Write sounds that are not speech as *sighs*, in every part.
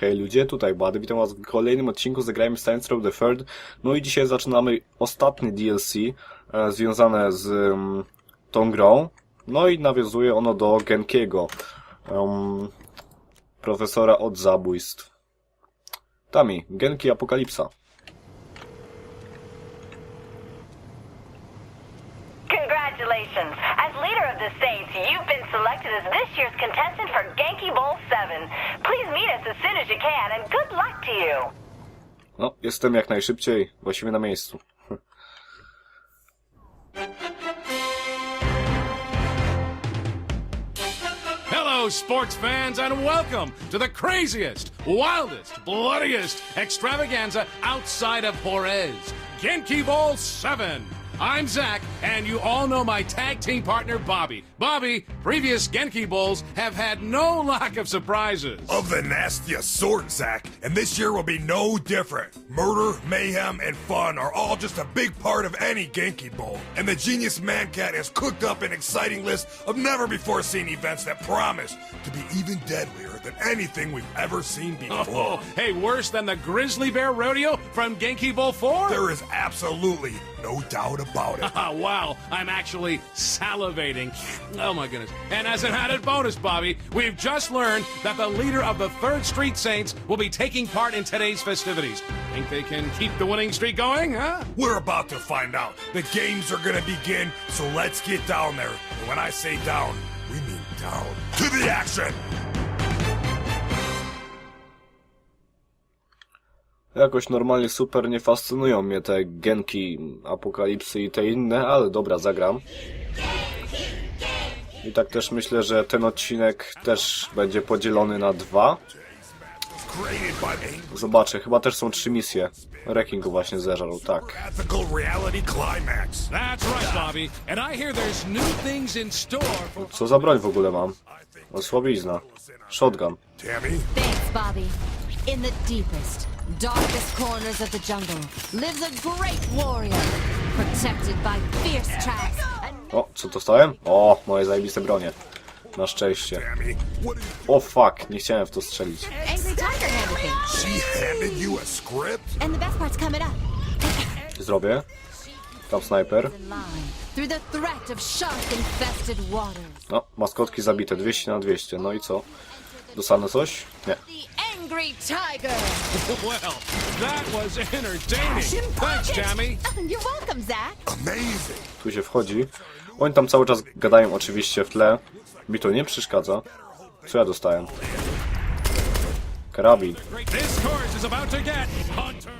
Hej ludzie, tutaj Bady, witam was w kolejnym odcinku Zagrajmy Science Row the Third. No i dzisiaj zaczynamy ostatnie DLC e, związane z mm, tą grą. No i nawiązuje ono do Genkiego, em, profesora od zabójstw. Tami, Genki Apokalipsa. Congratulations. As leader of the Saints, selected as this year's contestant for Genki Bowl 7. Please meet us as soon as you can, and good luck to you. No, jestem jak najszybciej, właściwie na miejscu. *laughs* Hello, sports fans, and welcome to the craziest, wildest, bloodiest extravaganza outside of Juarez. Genki Bowl 7. I'm Zach, and you all know my tag team partner, Bobby. Bobby, previous Genki Bowls have had no lack of surprises. Of the nastiest sort, Zach, and this year will be no different. Murder, mayhem, and fun are all just a big part of any Genki Bowl, and the Genius Mancat has cooked up an exciting list of never before seen events that promise to be even deadlier than anything we've ever seen before. Oh, hey, worse than the Grizzly Bear Rodeo from Genki Bowl 4? There is absolutely no doubt about it. *laughs* Wow, I'm actually salivating. Oh my goodness. And as an added bonus, Bobby, we've just learned that the leader of the 3rd Street Saints will be taking part in today's festivities. Think they can keep the winning streak going, huh? We're about to find out. The games are gonna begin, so let's get down there. And when I say down, we mean down. To the action! Jakoś normalnie super nie fascynują mnie te Genki, Apokalipsy i te inne, ale dobra, zagram. I tak też myślę, że ten odcinek też będzie podzielony na dwa. Zobaczę, chyba też są trzy misje. Reking go właśnie zeżarł, tak. Co za broń w ogóle mam? O, słabizna. Shotgun. Thanks, Bobby. In the deepest, darkest corners of the jungle lives a great warrior, protected by fierce and O, co dostałem? O, moje zajebiste bronie. Na szczęście. O fuck, nie chciałem w to strzelić. Zrobię. Tam snajper. No, maskotki zabite, 200 na 200. No i co? Dostanę coś? Nie. The angry tiger. *laughs* Well, that was entertaining. Thanks, Tammy. You're welcome, Zach. Amazing. Tu się wchodzi. Oni tam cały czas gadają oczywiście w tle. Mi to nie przeszkadza. Co ja dostałem? Karabin.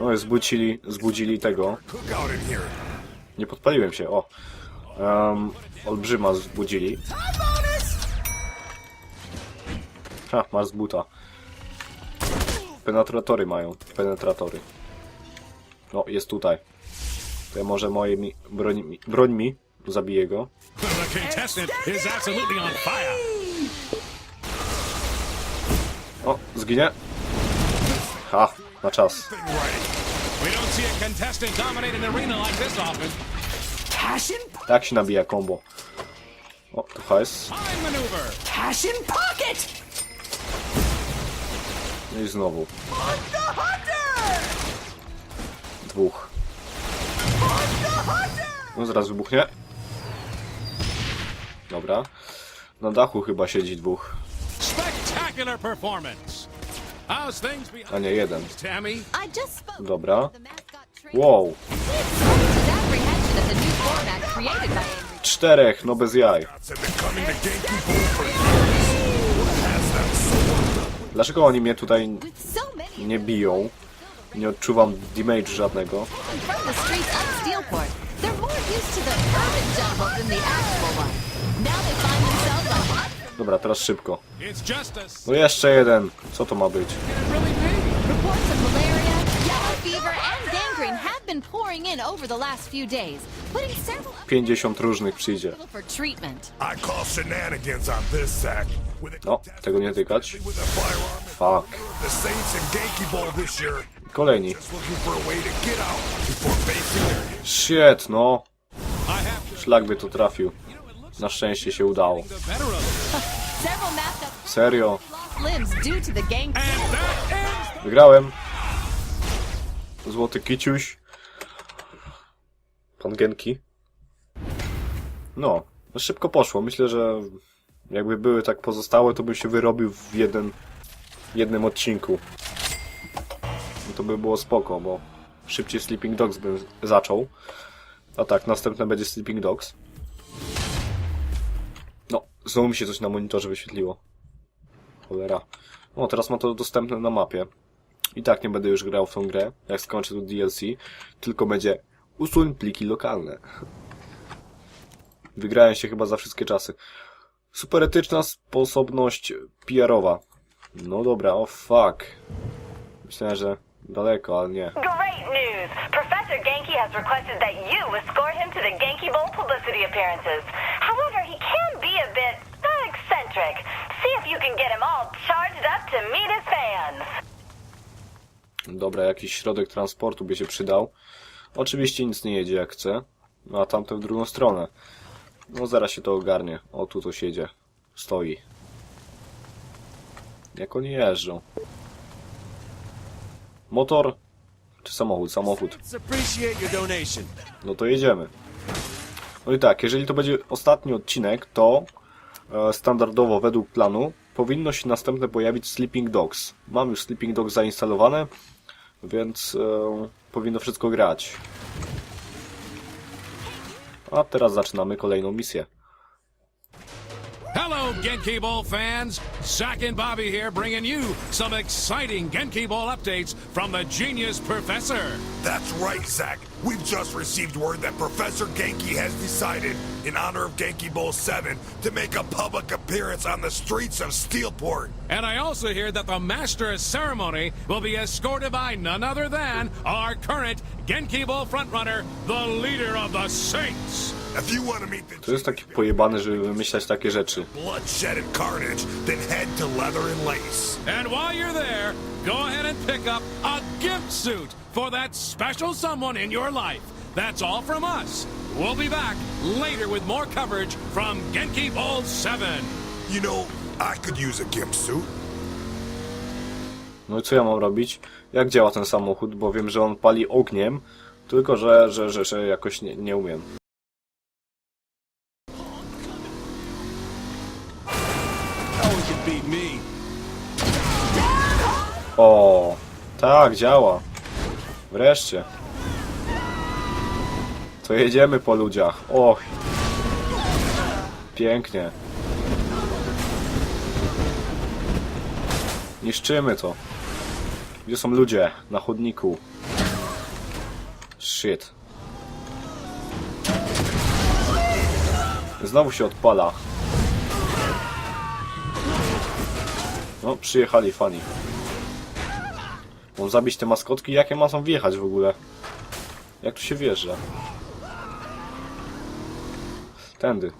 No zbudzili, zbudzili tego. Nie podpaliłem się, o. Um, olbrzyma zbudzili. Ha, masz buta. Penetratory mają, penetratory. No, jest tutaj. To może moje mi, broń, mi, broń mi, zabiję go. O, zginie. Ha, na czas. Tak się nabija combo. O, tu hajs. No i znowu. Dwóch. No zaraz wybuchnie. Dobra. Na dachu chyba siedzi dwóch. Spectacular performance. How's things be? A nie, jeden. Tammy? I just spoke Dobra. Wow. Czterech, no bez jaj. Dlaczego oni mnie tutaj nie biją? Nie odczuwam damage żadnego. They're more used to the urban jungle than the actual one. Dobra, teraz szybko. No jeszcze jeden. Co to ma być? 50 różnych przyjdzie. No, tego nie tykać. Fuck. Kolejni. Shit, no. Szlak by to trafił. Na szczęście się udało. Serio? Wygrałem. Złoty kiciuś. Pan Genki. No, no szybko poszło. Myślę, że jakby były tak pozostałe, to bym się wyrobił w jeden, jednym odcinku. I to by było spoko, bo szybciej Sleeping Dogs bym zaczął. A tak, następne będzie Sleeping Dogs. No, znowu mi się coś na monitorze wyświetliło. Cholera. No, teraz ma to dostępne na mapie. I tak nie będę już grał w tą grę, jak skończę tu DLC, tylko będzie usuń pliki lokalne. Wygrałem się chyba za wszystkie czasy. Super etyczna sposobność PR-owa. No dobra, o oh fuck. Myślałem, że daleko, ale nie. Great news! Professor Genki has requested that you escort him to the Genki Bowl publicity appearances. Bit eccentric. See if you can get him all charged up to meet his fans. Dobra, jakiś środek transportu by się przydał. Oczywiście nic nie jedzie jak chce. No a tamte w drugą stronę. No zaraz się to ogarnie. O, tu to siedzie. Stoi. Jak oni jeżdżą? Motor? Czy samochód? Samochód. No to jedziemy. No i tak, jeżeli to będzie ostatni odcinek, to standardowo według planu powinno się następne pojawić Sleeping Dogs. Mam już Sleeping Dogs zainstalowane, więc e, powinno wszystko grać. A teraz zaczynamy kolejną misję. Hello, Genki Ball fans. Zach and Bobby here bringing you some exciting Genki Ball updates from the Genius Professor. That's right, Zach. We've just received word that Professor Genki has decided, in honor of Genki Bowl 7, to make a public appearance on the streets of Steelport. And I also hear that the Master of Ceremony will be escorted by none other than our current Genki Bowl frontrunner, the leader of the Saints. To jest taki pojebany, żeby wymyślać takie rzeczy. bloodshed and carnage, then head to Leather and Lace. And while you're there, go ahead and pick up a gift suit for that special someone in your life. That's all from us. We'll be back later with more coverage from Genki Bowl 7. You know, I could use a gimp suit. No i co ja mam robić? Jak działa ten samochód? Bo wiem, że on pali ogniem, tylko że, że, że, że jakoś nie, nie umiem. No one can beat me. O, tak, działa. Wreszcie. To jedziemy po ludziach. Och. Pięknie. Niszczymy to. Gdzie są ludzie? Na chodniku. Shit. Znowu się odpala. No, przyjechali fani. Mam zabić te maskotki? Jakie ma są wjechać w ogóle? Jak tu się wjeżdża? Tędy.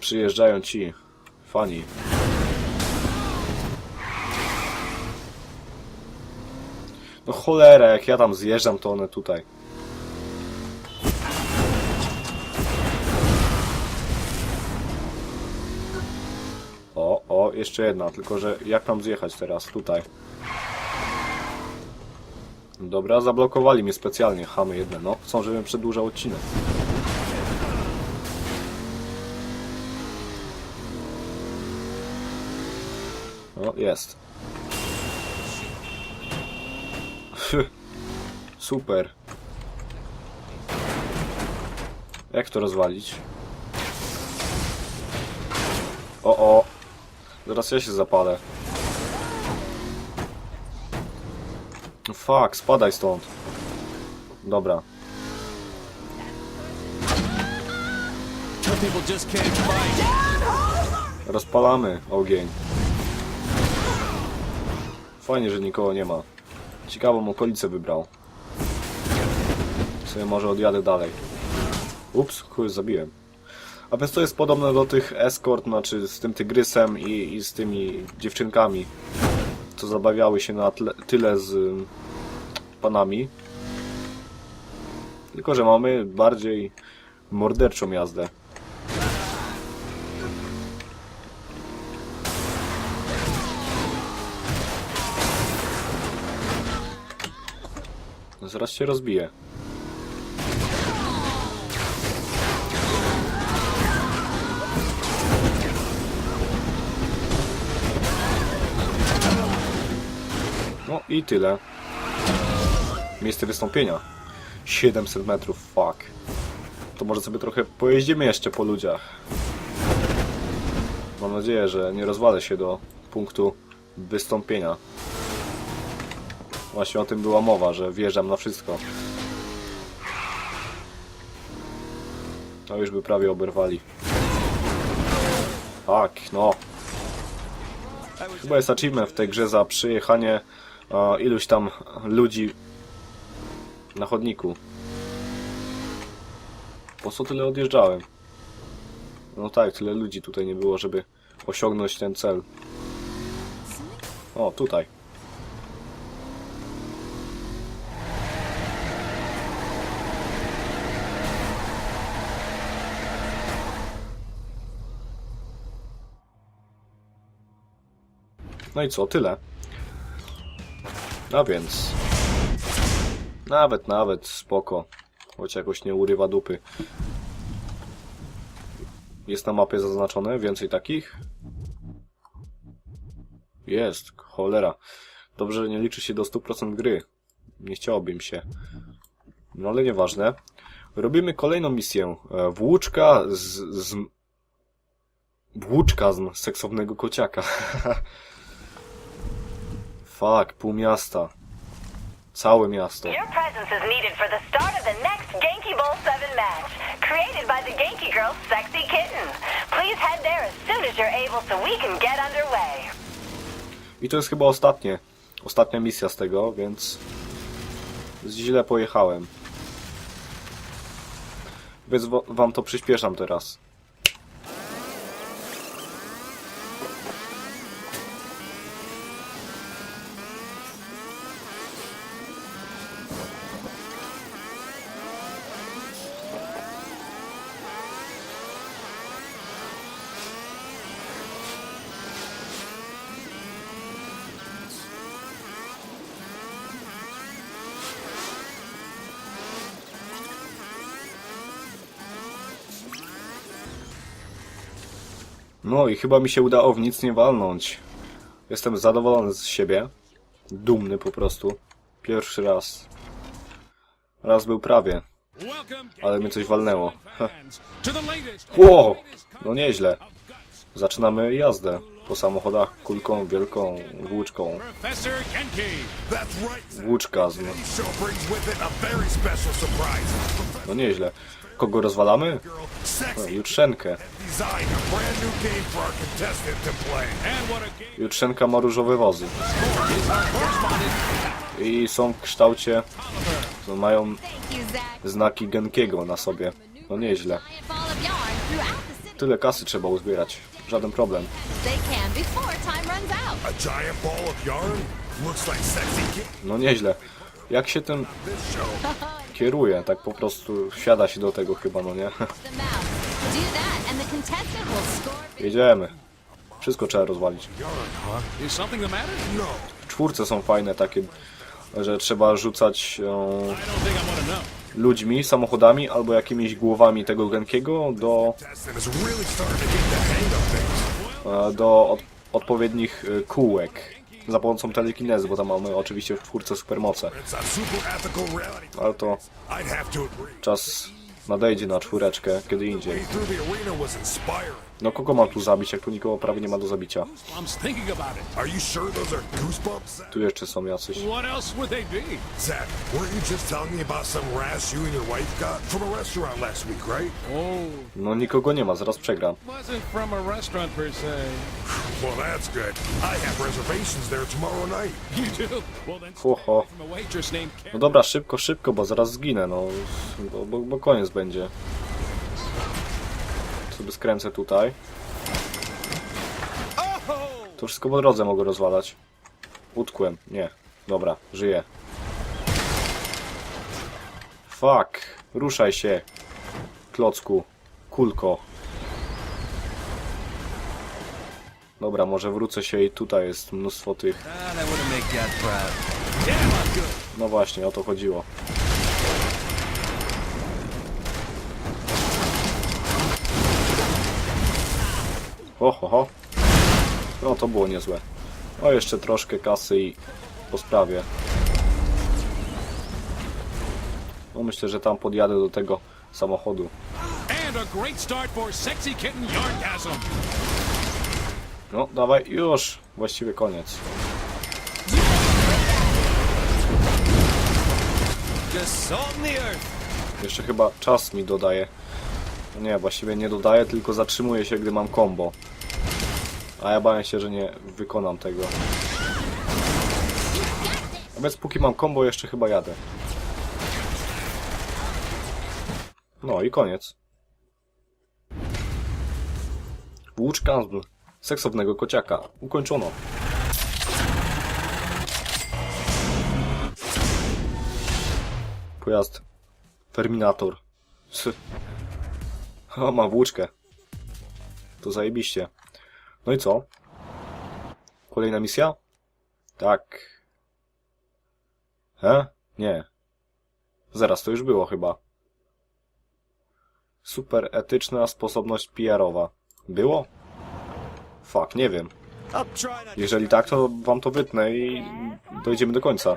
Przyjeżdżają ci fani. No cholera, jak ja tam zjeżdżam, to one tutaj. O, jeszcze jedna, tylko że jak tam zjechać teraz? Tutaj. Dobra, zablokowali mnie specjalnie, chamy jedne, no. Chcą, żebym przedłużał odcinek. O, jest. *laughs* Super. Jak to rozwalić? O, o. Zaraz ja się zapalę. Fuck, spadaj stąd. Dobra. Rozpalamy ogień. Fajnie, że nikogo nie ma. Ciekawą okolicę wybrał. Sobie może odjadę dalej. Ups, chuj, zabiłem. A więc to jest podobne do tych escort, znaczy z tym tygrysem i, i z tymi dziewczynkami, co zabawiały się na tle, tyle z mm, panami. Tylko, że mamy bardziej morderczą jazdę. Zaraz się rozbije. I tyle. Miejsce wystąpienia. 700 metrów, fuck. To może sobie trochę pojeździmy jeszcze po ludziach. Mam nadzieję, że nie rozwalę się do punktu wystąpienia. Właśnie o tym była mowa, że wjeżdżam na wszystko. To już by prawie oberwali. Tak, no. Chyba jest achievement w tej grze za przyjechanie e, iluś tam ludzi na chodniku. Po co tyle odjeżdżałem? No tak, tyle ludzi tutaj nie było, żeby osiągnąć ten cel. O, tutaj. No i co, tyle. A więc... Nawet, nawet, spoko. Choć jakoś nie urywa dupy. Jest na mapie zaznaczone więcej takich? Jest, cholera. Dobrze, że nie liczy się do 100% gry. Nie chciałoby mi się. No ale nieważne. Robimy kolejną misję. E, Włóczka z... z... Włóczkazm seksownego kociaka. *laughs* Fuck, pół miasta. Całe miasto. Your presence is needed for the start of the next Genki Bowl 7 match, created by the Genki Girls Sexy Kitten. Please head there as soon as you're able so we can get underway. I to jest chyba ostatnie. Ostatnia misja z tego, więc źle pojechałem. Więc wa- wam to przyspieszam teraz. No i chyba mi się udało w nic nie walnąć. Jestem zadowolony z siebie. Dumny po prostu. Pierwszy raz. Raz był prawie. Ale mnie coś walnęło. Wow! No nieźle. Zaczynamy jazdę po samochodach kulką wielką włóczką. Professor Genki. That's right, Zack. Włóczkazm. Today's show brings with it a very special surprise. No nieźle. Kogo rozwalamy? Jutrzenkę. Jutrzenka ma różowe wozy. I są w kształcie... No, mają znaki Genkiego na sobie. No nieźle. Tyle kasy trzeba uzbierać. Żaden problem. No nieźle. Jak się show. *laughs* kieruje? Tak po prostu wsiada się do tego chyba, no nie? *laughs* Jedziemy. Wszystko trzeba rozwalić. No. Czwórce są fajne takie, że trzeba rzucać know. ludźmi, samochodami albo jakimiś głowami tego Genkiego do, e, do od, odpowiednich e, kółek. Za pomocą telekinezy, bo tam mamy oczywiście w czwórce supermoce. Ale to czas nadejdzie na czwóreczkę kiedy indziej. No kogo mam tu zabić, jak tu nikogo prawie nie ma do zabicia? Tu jeszcze są jacyś. What else would they be? Zach, weren't you just telling me about some rash you and your wife got from a restaurant last week, right? No nikogo nie ma, zaraz przegram. wasn't from a restaurant per se. *sighs* Well, that's good. I have reservations there tomorrow night. You do? Well then, Ho, ho. from a waitress named No Karen. dobra, szybko, szybko, bo zaraz zginę, no. Bo, bo, bo koniec będzie. Sobie skręcę tutaj. To wszystko po drodze mogę rozwalać. Utkłem. Nie. Dobra, żyję. Fuck. Ruszaj się. Klocku. Kulko. Dobra, może wrócę się i tutaj jest mnóstwo tych. Ah. No właśnie, o to chodziło. Ho, ho, ho. No to było niezłe. O, jeszcze troszkę kasy i po sprawie. No myślę, że tam podjadę do tego samochodu. No, dawaj, już! Właściwie koniec. Jeszcze chyba czas mi dodaje. No Nie, właściwie nie dodaje, tylko zatrzymuje się, gdy mam combo. A ja bałem się, że nie wykonam tego. A więc póki mam combo, jeszcze chyba jadę. No i koniec. Włóczka z seksownego kociaka. Ukończono. Pojazd Terminator. O, ma włóczkę. To zajebiście. No i co? Kolejna misja? Tak. He? Nie. Zaraz, to już było chyba. Super etyczna sposobność PR-owa. Było? Fuck, nie wiem. Jeżeli tak, to wam to wytnę i dojdziemy do końca.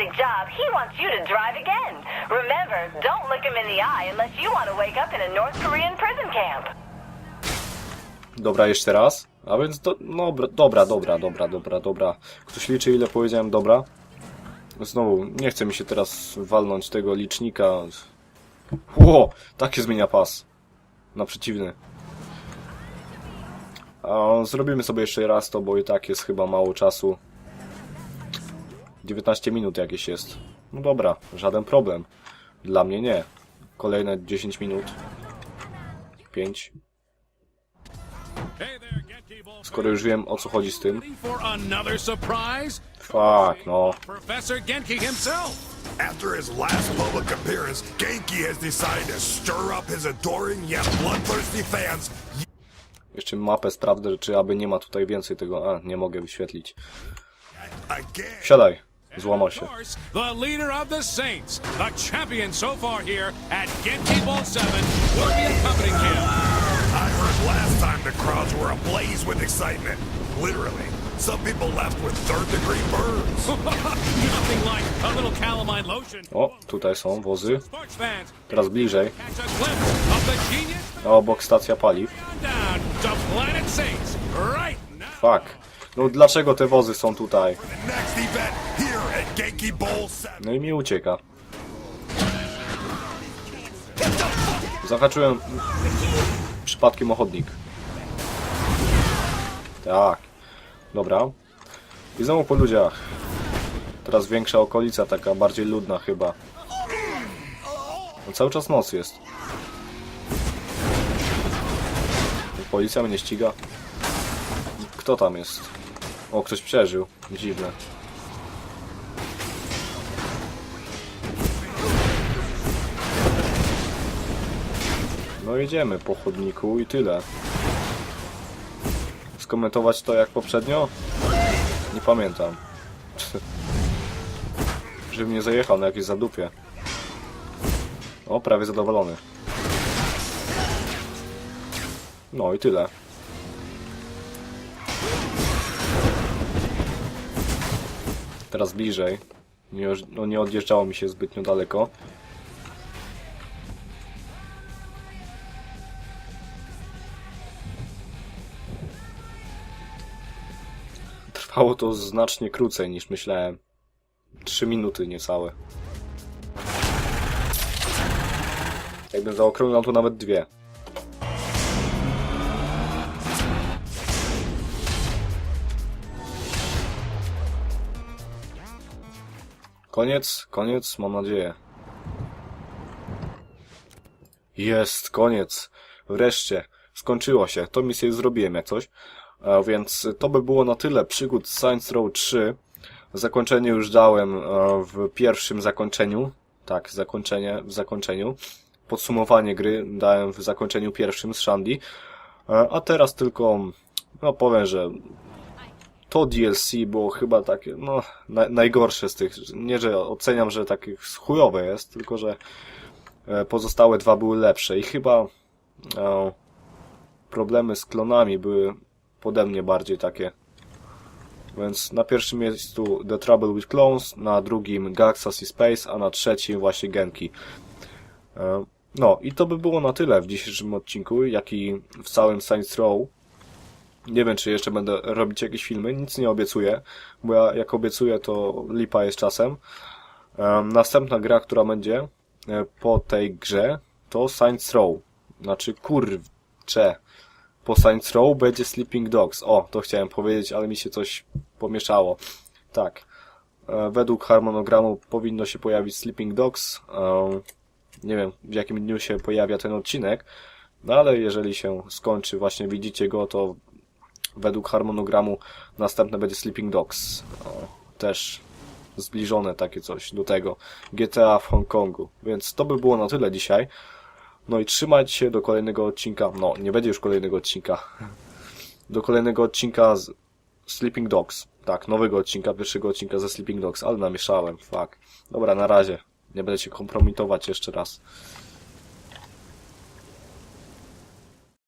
Fantastic job, he wants you to drive again. Remember, don't look him in the eye unless you want to wake up in a North Korean prison camp. Dobra, jeszcze raz. A więc do, no, br- dobra, dobra, dobra, dobra, dobra. Ktoś liczy ile powiedziałem dobra? Znowu, nie chce mi się teraz walnąć tego licznika. Ło, tak się zmienia pas. Na przeciwny. A, zrobimy sobie jeszcze raz to, bo i tak jest chyba mało czasu. 19 minut jakieś jest. No dobra, żaden problem. Dla mnie nie. Kolejne 10 minut. 5. Hey there, Genki Bowl Skoro już wiem o co chodzi z tym. Fuck, no. Professor Genki himself. After his last public appearance, Genki has decided to stir up his adoring yet bloodthirsty fans Jeszcze mapę sprawdzę, czy aby nie ma tutaj więcej tego. A, nie mogę wyświetlić. Siadaj. Złamał Of się. course, the leader of the Saints, the champion so far here at Genki Bowl 7, will be accompanying him. I heard last time the crowds were ablaze with excitement. Literally. Some people left with third degree burns. *laughs* Nothing like a little calamine lotion. O, tutaj są wozy. Teraz bliżej. catch a glimpse of the genius A obok stacja paliw. down to Planet Saints right now. Fuck. No dlaczego te wozy są tutaj? No i mi ucieka. Zahaczyłem przypadkiem o chodnik. Tak. Dobra. I znowu po ludziach. Teraz większa okolica, taka bardziej ludna chyba. No, cały czas noc jest. Policja mnie ściga. Kto tam jest? O, ktoś przeżył. Dziwne. No jedziemy po chodniku i tyle. Skomentować to jak poprzednio? Nie pamiętam. *laughs* Żebym nie zajechał na jakieś zadupie. O, prawie zadowolony. No i tyle. Teraz bliżej. Nie, no nie odjeżdżało mi się zbytnio daleko. Trwało to znacznie krócej niż myślałem. Trzy minuty niecałe. Jakbym zaokrąglał to nawet dwie. Koniec, koniec, mam nadzieję. Jest, koniec. Wreszcie. Skończyło się. To misję zrobiłem jak coś. Więc to by było na tyle przygód z Science Row 3. Zakończenie już dałem e, w pierwszym zakończeniu. Tak, zakończenie w zakończeniu. Podsumowanie gry dałem w zakończeniu pierwszym z Shandy. E, A teraz tylko, no powiem, że to DLC było chyba takie, no, na, najgorsze z tych. Nie, że oceniam, że takie chujowe jest, tylko że e, pozostałe dwa były lepsze i chyba e, problemy z klonami były pode mnie bardziej takie. Więc na pierwszym miejscu The Trouble with Clones, na drugim Galaxy Space, a na trzecim właśnie Genki. E, No i to by było na tyle w dzisiejszym odcinku, jak i w całym Saints Row. Nie wiem, czy jeszcze będę robić jakieś filmy, nic nie obiecuję, bo ja jak obiecuję, to lipa jest czasem. Em, Następna gra, która będzie e, po tej grze, to Saints Row. Znaczy, kurcze. Po Saints Row będzie Sleeping Dogs. O, to chciałem powiedzieć, ale mi się coś pomieszało. Tak. E, Według harmonogramu powinno się pojawić Sleeping Dogs. E, Nie wiem, w jakim dniu się pojawia ten odcinek, no ale jeżeli się skończy, właśnie widzicie go, to według harmonogramu następne będzie Sleeping Dogs. Też zbliżone takie coś do tego. GTA w Hongkongu. Więc to by było na tyle dzisiaj. No i trzymajcie się do kolejnego odcinka. No, nie będzie już kolejnego odcinka. *laughs* Do kolejnego odcinka z Sleeping Dogs. Tak, nowego odcinka, pierwszego odcinka ze Sleeping Dogs, ale namieszałem, fuck. Dobra, na razie. Nie będę się kompromitować jeszcze raz.